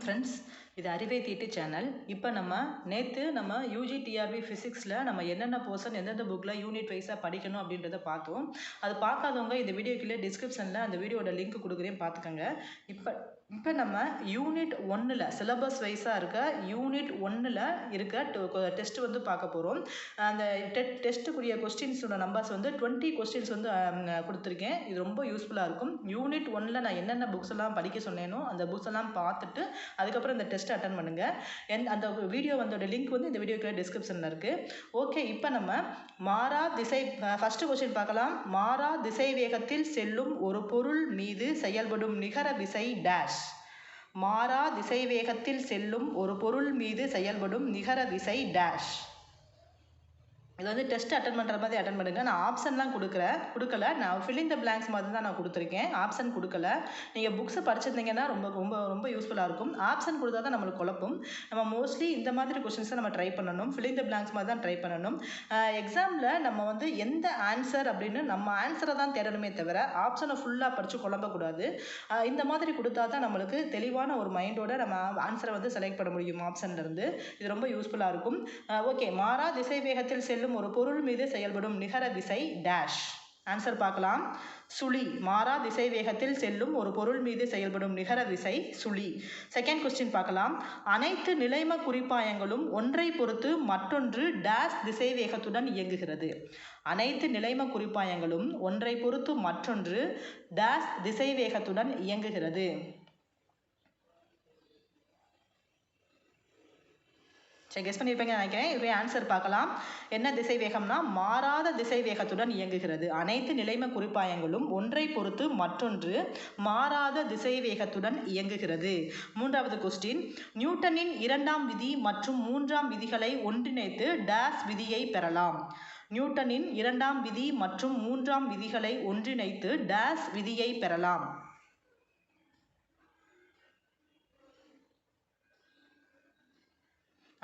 friends இது அறிவை தீட்டு சேனல் இப்போ நம்ம நேற்று நம்ம யூஜி டிஆர்பி ஃபிசிக்ஸில் நம்ம என்னென்ன போர்ஷன் எந்தெந்த புக்கில் யூனிட் வைஸாக படிக்கணும் அப்படின்றத பார்த்தோம். அது பார்க்காதவங்க இந்த வீடியோக்குள்ளே டிஸ்கிரிப்ஷனில் அந்த வீடியோட லிங்க் கொடுக்குறேன் பார்த்துக்கோங்க. இப்போ இப்போ நம்ம யூனிட் ஒன்றில் சிலபஸ் வைஸாக இருக்க யூனிட் ஒன்றில் இருக்க டெஸ்ட் வந்து பார்க்க போகிறோம் அந்த டெ டெஸ்ட்டுக்குரிய கொஸ்டின்ஸோட நம்பர்ஸ் வந்து டுவெண்ட்டி கொஸ்டின்ஸ் வந்து கொடுத்துருக்கேன். இது ரொம்ப யூஸ்ஃபுல்லாக இருக்கும். யூனிட் ஒன்னில் நான் என்னென்ன புக்ஸ் எல்லாம் படிக்க சொன்னேனோ அந்த புக்ஸ் எல்லாம் பார்த்துட்டு அதுக்கப்புறம் இந்த டெஸ்ட் அட்டன் பண்ணுங்கள் என் அந்த வீடியோ வந்தோட லிங்க் வந்து இந்த வீடியோக்குள்ள டிஸ்கிரிப்ஷனில் இருக்குது ஓகே இப்போ நம்ம மாறா திசை ஃபஸ்ட்டு கொஸ்டின் பார்க்கலாம். மாறா திசை வேகத்தில் செல்லும் ஒரு பொருள் மீது செயல்படும் நிகர விசை டேஷ் மாறா திசை வேகத்தில் செல்லும் ஒரு பொருள் மீது செயல்படும் நிகர விசை டேஷ் இது வந்து டெஸ்ட் அட்டன் பண்ணுற மாதிரி அட்டன் பண்ணுங்கள் நான் ஆப்ஷன்லாம் கொடுக்குறேன் கொடுக்கல நான் ஃபில்லிங் த பிளாங்க்ஸ் மாதிரி தான் நான் கொடுத்துருக்கேன். ஆப்ஷன் கொடுக்கல. நீங்கள் புக்ஸை படிச்சிருந்தீங்கன்னா ரொம்ப ரொம்ப ரொம்ப யூஸ்ஃபுல்லாக இருக்கும். ஆப்ஷன் கொடுத்தா தான் நம்மளுக்கு குழப்பம். நம்ம மோஸ்ட்லி இந்த மாதிரி கொஷின்ஸை நம்ம ட்ரை பண்ணணும். ஃபில்லிங் த பிளாங்க்ஸ் மாதிரி தான் ட்ரை பண்ணணும். எக்ஸாமில் நம்ம வந்து எந்த ஆன்சர் அப்படின்னு நம்ம ஆன்சரை தான் தேடணுமே தவிர ஆப்ஷனை ஃபுல்லாக படித்து குழம்பக்கூடாது இந்த மாதிரி கொடுத்தா தான் நம்மளுக்கு தெளிவான ஒரு மைண்டோட நம்ம ஆன்சரை வந்து செலக்ட் பண்ண முடியும் ஆப்ஷன்லேருந்து இது ரொம்ப யூஸ்ஃபுல்லாக இருக்கும். ஓகே மாறா திசை வேகத்தில் செல்லும் ஒரு பொருள் மீது செயல்படும் நிகர விசை டேஷ் ஆன்சர் பார்க்கலாம். சுழி மாறா திசை வேகத்தில் செல்லும் ஒரு பொருள் மீது செயல்படும் நிகர விசை சுழி. செகண்ட் கொஸ்டின் பார்க்கலாம். அனைத்து நிலைம குறிப்பாயங்களும் ஒன்றை பொறுத்து மற்றொன்று டேஷ் திசை வேகத்துடன் இயங்குகிறது. அனைத்து நிலைம குறிப்பாயங்களும் ஒன்றை பொறுத்து மற்றொன்று டேஷ் திசை வேகத்துடன் இயங்குகிறது. சரி கெஸ் பண்ணியிருப்பீங்க நினைக்கிறேன். இதுவே ஆன்சர் பார்க்கலாம். என்ன திசை வேகம்னா மாறாத திசை வேகத்துடன் இயங்குகிறது. அனைத்து நிலைம குறிப்பாயங்களும் ஒன்றை பொறுத்து மற்றொன்று மாறாத திசை வேகத்துடன் இயங்குகிறது. மூன்றாவது கொஸ்டின் நியூட்டனின் இரண்டாம் விதி மற்றும் மூன்றாம் விதிகளை ஒன்றிணைத்து டேஸ் விதியை பெறலாம். நியூட்டனின் இரண்டாம் விதி மற்றும் மூன்றாம் விதிகளை ஒன்றிணைத்து டேஸ் விதியை பெறலாம்.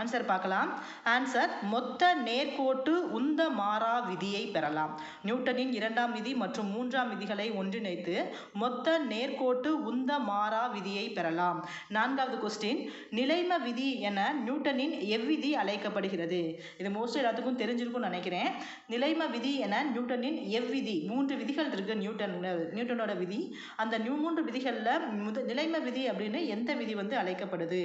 ஆன்சர் பார்க்கலாம். ஆன்சர் மொத்த நேர்கோட்டு உந்த மாறா விதியை பெறலாம். நியூட்டனின் இரண்டாம் விதி மற்றும் மூன்றாம் விதிகளை ஒன்றிணைத்து மொத்த நேர்கோட்டு உந்த மாறா விதியை பெறலாம். நான்காவது கொஸ்டின் நிலைம விதி என நியூட்டனின் எவ்விதி அழைக்கப்படுகிறது? இது மோஸ்ட்லி எல்லாத்துக்கும் தெரிஞ்சிருக்கும்னு நினைக்கிறேன். நிலைம விதி என நியூட்டனின் எவ்விதி? மூன்று விதிகள் இருக்கு நியூட்டன் நியூட்டனோட விதி. அந்த நியூ மூன்று விதிகளில் முத நிலைம விதி அப்படின்னு எந்த விதி வந்து அழைக்கப்படுது?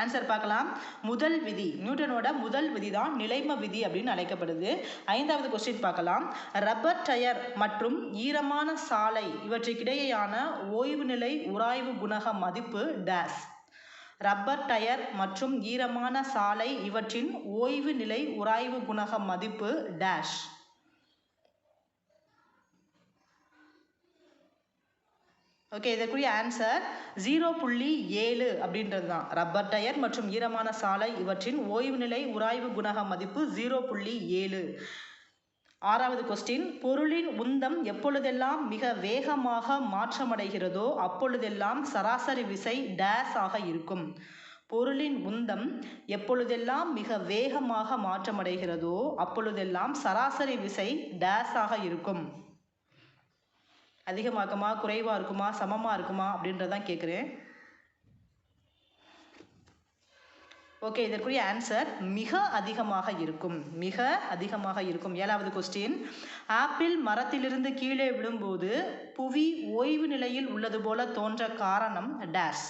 ஆன்சர் பார்க்கலாம். முதல் விதி. நியூட்டனோட முதல் விதி தான் நிலைம விதி அப்படின்னு அழைக்கப்படுது. ஐந்தாவது கொஸ்டின் பார்க்கலாம். ரப்பர் டயர் மற்றும் ஈரமான சாலை இவற்றுக்கிடையேயான ஓய்வு நிலை உராய்வு குணக மதிப்பு டேஸ் ரப்பர் டயர் மற்றும் ஈரமான சாலை இவற்றின் ஓய்வு நிலை உராய்வு குணக மதிப்பு டேஷ் ஓகே இதற்குரிய ஆன்சர் ஜீரோ புள்ளி ஏழு அப்படின்றது தான் ரப்பர் டயர் மற்றும் ஈரமான சாலை இவற்றின் ஓய்வு நிலை உராய்வு குணக மதிப்பு ஜீரோ புள்ளி ஏழு. ஆறாவது கொஸ்டின் பொருளின் உந்தம் எப்பொழுதெல்லாம் மிக வேகமாக மாற்றமடைகிறதோ அப்பொழுதெல்லாம் சராசரி விசை டேஸ் ஆக இருக்கும். பொருளின் உந்தம் எப்பொழுதெல்லாம் மிக வேகமாக மாற்றமடைகிறதோ அப்பொழுதெல்லாம் சராசரி விசை டேஸ் ஆக இருக்கும். அதிகமாக இருக்குமா குறைவாக இருக்குமா சமமாக இருக்குமா அப்படின்றதான் கேட்குறேன் ஓகே இதற்குரிய ஆன்சர் மிக அதிகமாக இருக்கும். மிக அதிகமாக இருக்கும். ஏழாவது கொஸ்டின் ஆப்பிள் மரத்திலிருந்து கீழே விழும்போது புவி ஓய்வு நிலையில் உள்ளது போல தோன்ற காரணம் டேஷ்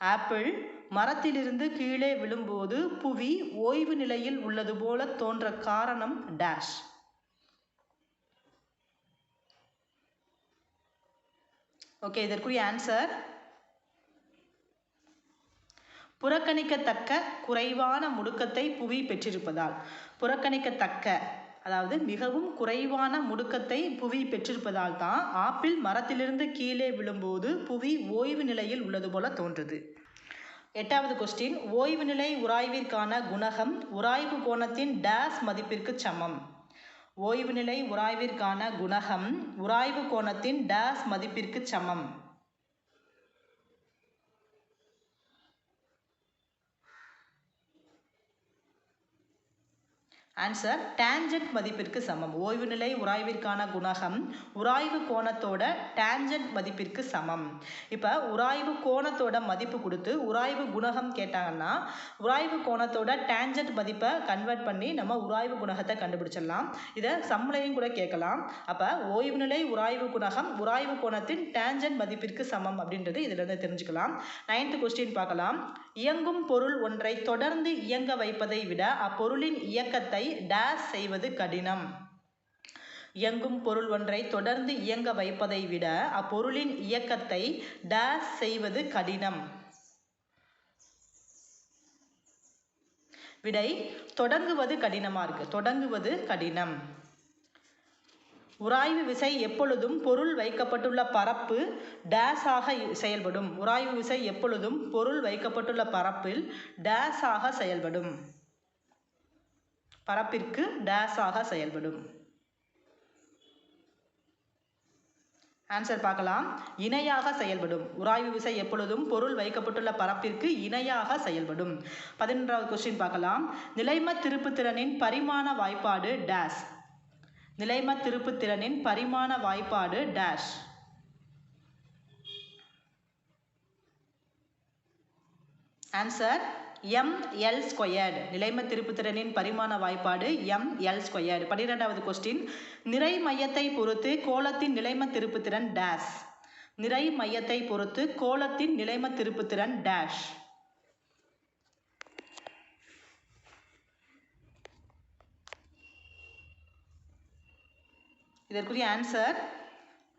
ஆப்பிள் மரத்திலிருந்து கீழே விழும்போது புவி ஓய்வு நிலையில் உள்ளது போல தோன்ற காரணம் டேஷ் ஓகே இதற்குரிய ஆன்சர் புறக்கணிக்கத்தக்க குறைவான முடுக்கத்தை புவி பெற்றிருப்பதால். புறக்கணிக்கத்தக்க அதாவது மிகவும் குறைவான முடுக்கத்தை புவி பெற்றிருப்பதால் தான் ஆப்பிள் மரத்திலிருந்து கீழே விழும்போது புவி ஓய்வு நிலையில் உள்ளது போல தோன்றுது. எட்டாவது கொஸ்டின் ஓய்வு நிலை உராய்விற்கான குணகம் உராய்வு கோணத்தின் டேஸ் மதிப்பிற்கு சமம். ஓய்வு நிலை உராய்விற்கான குணகம் உராய்வு கோணத்தின் டேஸ் மதிப்பிற்கு சமம். ஆன்சர் டேஞ்சன்ட் மதிப்பிற்கு சமம். ஓய்வு நிலை உராய்விற்கான குணகம். உராய்வு கோணத்தோட டேஞ்சன்ட் மதிப்பிற்கு சமம். இப்போ உராய்வு கோணத்தோட மதிப்பு கொடுத்து உராய்வு குணகம் கேட்டாங்கன்னா உராய்வு கோணத்தோட டேஞ்சன்ட் மதிப்பை கன்வெர்ட் பண்ணி நம்ம உராய்வு குணகத்தை கண்டுபிடிச்சிடலாம். இதை சம்ளையும் கூட கேட்கலாம். அப்போ ஓய்வு நிலை உராய்வு குணகம் உராய்வு கோணத்தின் டேஞ்சன்ட் மதிப்பிற்கு சமம் அப்படின்றது இதிலிருந்து தெரிஞ்சுக்கலாம். நைன்த் கொஸ்டின் பார்க்கலாம். இயங்கும் பொருள் ஒன்றை தொடர்ந்து இயங்க வைப்பதை விட அப்பொருளின் இயக்கத்தை டேஸ் செய்வது கடினம். இயங்கும் பொருள் ஒன்றை தொடர்ந்து இயங்க வைப்பதை விட அப்பொருளின் இயக்கத்தை டேஸ் செய்வது கடினம். விடை தொடங்குவது கடினமா இருக்கு. தொடங்குவது கடினம். உராய்வு விசை எப்பொழுதும் பொருள் வைக்கப்பட்டுள்ள பரப்பு டேஸாக செயல்படும். உராய்வு விசை எப்பொழுதும் பொருள் வைக்கப்பட்டுள்ள பரப்பில் டேஸாக செயல்படும். பரப்பிற்கு டேஸாக செயல்படும். ஆன்சர் பார்க்கலாம். இணையாக செயல்படும். உராய்வு விசை எப்பொழுதும் பொருள் வைக்கப்பட்டுள்ள பரப்பிற்கு இணையாக செயல்படும். பதினொன்றாவது கொஸ்டின் பார்க்கலாம். நிலைம திருப்புத்திறனின் பரிமாண வாய்ப்பாடு டேஷ் நிலைம திருப்புத்திறனின் பரிமாண வாய்ப்பாடு dash answer M L squared நிலைம திருப்புத்திறனின் பரிமாண வாய்ப்பாடு எம் எல் ஸ்கொயர்டு பன்னிரெண்டாவது கொஸ்டின் நிறை மையத்தை பொறுத்து கோலத்தின் நிலைம திருப்புத்திறன் டேஷ் நிறை மையத்தை பொறுத்து கோலத்தின் நிலைம திருப்புத்திறன் டேஷ் இதற்குரிய answer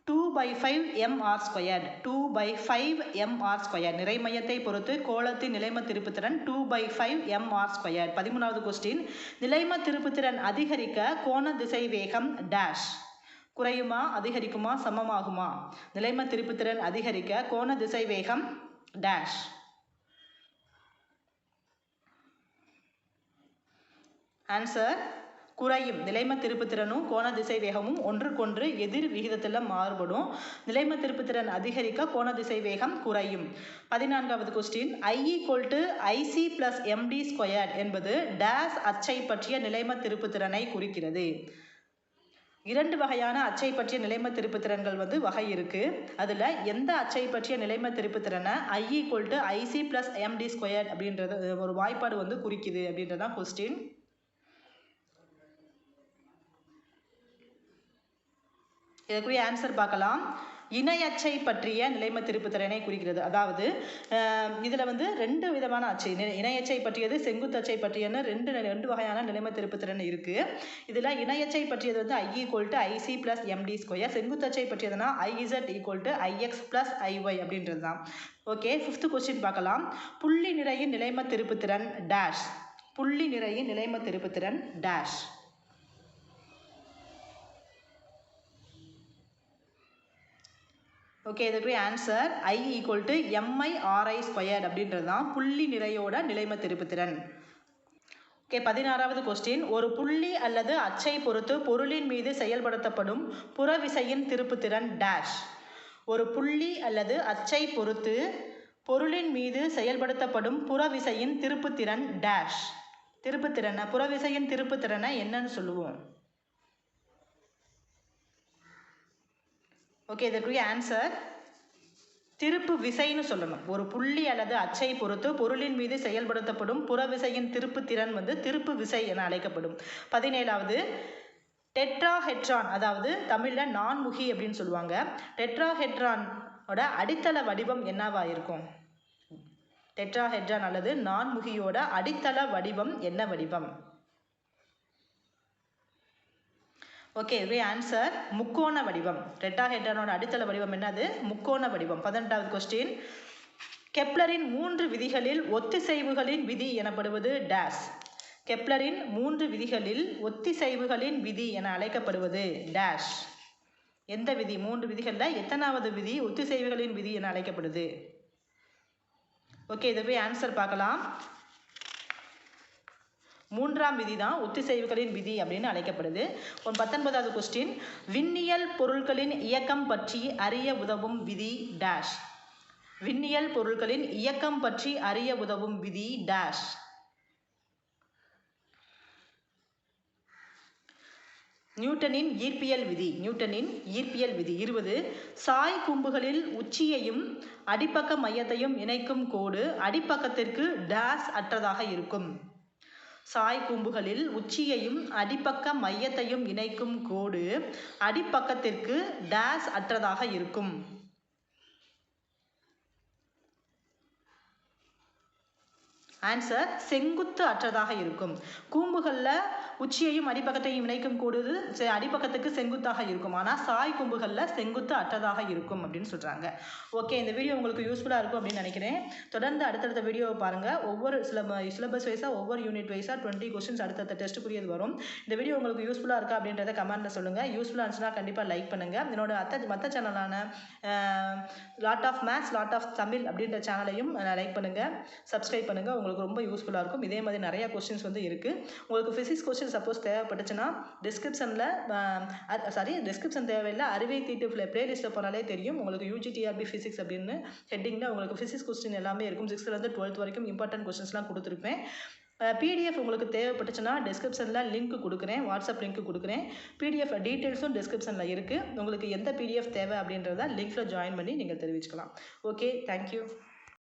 two by five MR square two by five MR square நிறை மையத்தை பொறுத்து கோலத்தின் நிலைம திருப்புத்திறன் two by five MR square பதிமூணாவது கொஸ்டின் நிலைம திருப்புத்திறன் அதிகரிக்க கோண திசை வேகம் டேஷ் குறையுமா அதிகரிக்குமா சமமாகுமா? நிலைம திருப்புத்திறன் அதிகரிக்க கோண திசை வேகம் டேஷ் ஆன்சர் குறையும். நிலைம திருப்புத்திறனும் கோண திசை வேகமும் ஒன்றுக்கொன்று எதிர் விகிதத்தில் மாறுபடும். நிலைம திருப்புத்திறன் அதிகரிக்க கோண திசை வேகம் குறையும். பதினான்காவது question I equal to IC plus MD square என்பது டேஸ் அச்சை பற்றிய நிலைம திருப்புத்திறனை குறிக்கிறது. இரண்டு வகையான அச்சை பற்றிய நிலைம திருப்புத்திறன்கள் வந்து வகை இருக்குது அதில் எந்த அச்சை பற்றிய நிலைம திருப்புத்திறனை I equal to IC plus MD square அப்படின்றது ஒரு வாய்ப்பாடு வந்து குறிக்குது அப்படின்றதான் கொஸ்டின் இதற்குரிய ஆன்சர் பார்க்கலாம். இணையச்சை பற்றிய நிலைம திருப்புத்திறனை குறிக்கிறது. அதாவது இதில் வந்து ரெண்டு விதமான அச்சை. இணையச்சை பற்றியது செங்குத்தச்சை பற்றியன்னு ரெண்டு ரெண்டு வகையான நிலைம திருப்புத்திறன் இருக்குது இதில் இணையச்சை பற்றியது வந்து I equal to IC plus MD square செங்குத்தச்சை பற்றியதுனா IZ equal to IX plus IY அப்படின்றது தான் ஓகே ஃபிஃப்த்து கொஸ்டின் பார்க்கலாம். புள்ளி நிறையின் நிலைம திருப்புத்திறன் டேஷ் புள்ளி நிறையின் நிலைம திருப்புத்திறன் டேஷ் ஓகே இதுக்கு answer I equal to MI RI squared அப்படின்றது தான் புள்ளி நிறையோட நிலைம திருப்புத்திறன் ஓகே பதினாறாவது கொஸ்டின் ஒரு புள்ளி அல்லது அச்சை பொறுத்து பொருளின் மீது செயல்படுத்தப்படும் புறவிசையின் திருப்புத்திறன் டேஷ் ஒரு புள்ளி அல்லது அச்சை பொறுத்து பொருளின் மீது செயல்படுத்தப்படும் புறவிசையின் திருப்புத்திறன் டேஷ் திருப்புத்திறனை புறவிசையின் திருப்புத்திறனை என்னன்னு சொல்லுவோம். ஓகே இதற்குரிய ஆன்சர் திருப்பு விசைன்னு சொல்லணும். ஒரு புள்ளி அல்லது அச்சை பொறுத்து பொருளின் மீது செயல்படுத்தப்படும் புற விசையின் திருப்பு திறன் வந்து திருப்பு விசை என அழைக்கப்படும். பதினேழாவது டெட்ராஹெட்ரான் அதாவது தமிழில் நான்முகி அப்படின்னு சொல்லுவாங்க. டெட்ராஹெட்ரானோட அடித்தள வடிவம் என்னவா இருக்கும்? டெட்ராஹெட்ரான் அல்லது நான்முகியோட அடித்தள வடிவம் என்ன வடிவம்? ஓகே இதுவே ஆன்சர் முக்கோண வடிவம். டெட்டாஹெட்ரானோட அடித்தள வடிவம் என்னது? முக்கோண வடிவம். பதினெட்டாவது கொஸ்டின் கெப்லரின் மூன்று விதிகளில் ஒத்திசைவுகளின் விதி எனப்படுவது டேஸ் கெப்லரின் மூன்று விதிகளில் ஒத்திசைவுகளின் விதி என அழைக்கப்படுவது டேஷ் எந்த விதி? மூன்று விதிகளில் எத்தனாவது விதி? ஒத்திசைவுகளின் விதி என அழைக்கப்படுது. ஓகே இதை போய் ஆன்சர் பார்க்கலாம். மூன்றாம் விதி தான் ஒத்திசைவுகளின் விதி அப்படின்னு அழைக்கப்படுது. ஒரு பத்தொன்பதாவது கொஸ்டின் விண்ணியல் பொருட்களின் இயக்கம் பற்றி அறிய உதவும் விதி டேஷ் விண்ணியல் பொருட்களின் இயக்கம் பற்றி அறிய உதவும் விதி டேஷ் நியூட்டனின் ஈர்ப்பியல் விதி. நியூட்டனின் ஈர்ப்பியல் விதி. இருபது. சாய் கூம்புகளில் உச்சியையும் அடிப்பக்க மையத்தையும் இணைக்கும் கோடு அடிப்பக்கத்திற்கு டேஸ் அற்றதாக இருக்கும். சாய் கூம்புகளில் உச்சியையும் அடிப்பக்க மையத்தையும் இணைக்கும் கோடு அடிப்பக்கத்திற்கு டேஸ் அற்றதாக இருக்கும். ஆன்சர் செங்குத்து அற்றதாக இருக்கும். கூம்புகளில் உச்சியையும் அடிப்பக்கத்தையும் இணைக்கும் கூடுது செ- அடிப்பக்கத்துக்கு செங்குத்தாக இருக்கும். ஆனால் சாய் கூம்புகளில் செங்குத்து அற்றதாக இருக்கும் அப்படின்னு சொல்கிறாங்க ஓகே இந்த வீடியோ உங்களுக்கு யூஸ்ஃபுல்லாக இருக்கும் அப்படின்னு நினைக்கிறேன். தொடர்ந்து அடுத்தடுத்த வீடியோவை பாருங்கள் ஒவ்வொரு சிலப சிலபஸ் வைஸாக ஒவ்வொரு யூனிட் வைஸாக டுவெண்ட்டி கொஸ்டின்ஸ் அடுத்தடுத்த டெஸ்ட்டுக்குரியது வரும். இந்த வீடியோ உங்களுக்கு யூஸ்ஃபுல்லாக இருக்கா அப்படின்றத கமெண்ட்டில் சொல்லுங்கள் யூஸ்ஃபுல்லாக இருந்துச்சுன்னா கண்டிப்பாக லைக் பண்ணுங்கள் என்னோட அத்த மற்ற சேனலான lot of maths lot of Tamil அப்படின்ற சேனலையும் லைக் பண்ணுங்கள் சப்ஸ்கிரைப் பண்ணுங்கள் உங்களுக்கு உங்களுக்கு ரொம்ப யூஸ்ஃபுல்லாக இருக்கும். இதே மாதிரி நிறையா கொஸ்டின்ஸ் வந்து இருக்குது உங்களுக்கு ஃபிசிக்ஸ் கொஸ்டின் சப்போஸ் தேவைப்பட்டுச்சுன்னா டிஸ்கிரிப்ஷனில் சாரி டிஸ்கிரிப்ஷன் தேவையில்லை. அறிவை தீட்டு பிளேலிஸ்ட்டில் போனாலே தெரியும். உங்களுக்கு யூஜிடிஆர்பி ஃபிசிக்ஸ் அப்படின்னு ஹெட்டிங்கில் உங்களுக்கு ஃபிசிக்ஸ் கொஸ்டின் எல்லாமே இருக்கும். சிக்ஸ்த்லேருந்து டுவெல்த் வரைக்கும் இம்பார்ட்டன்ட் கொஸ்டின்ஸ்லாம் கொடுத்துருப்பேன். பிடிஎஃப் உங்களுக்கு தேவைப்பட்டுச்சுன்னா டிஸ்கிரிப்ஷனில் லிங்க் கொடுக்குறேன். வாட்ஸ்அப் லிங்க் கொடுக்குறேன். பிடிஎஃப் டீட்டெயில்ஸும் டிஸ்கிரிப்ஷனில் இருக்குது உங்களுக்கு எந்த பிடிஎஃப் தேவை அப்படின்றத லிங்க்கில் ஜாயின் பண்ணி நீங்கள் தெரிவிச்சுக்கலாம். Okay thank you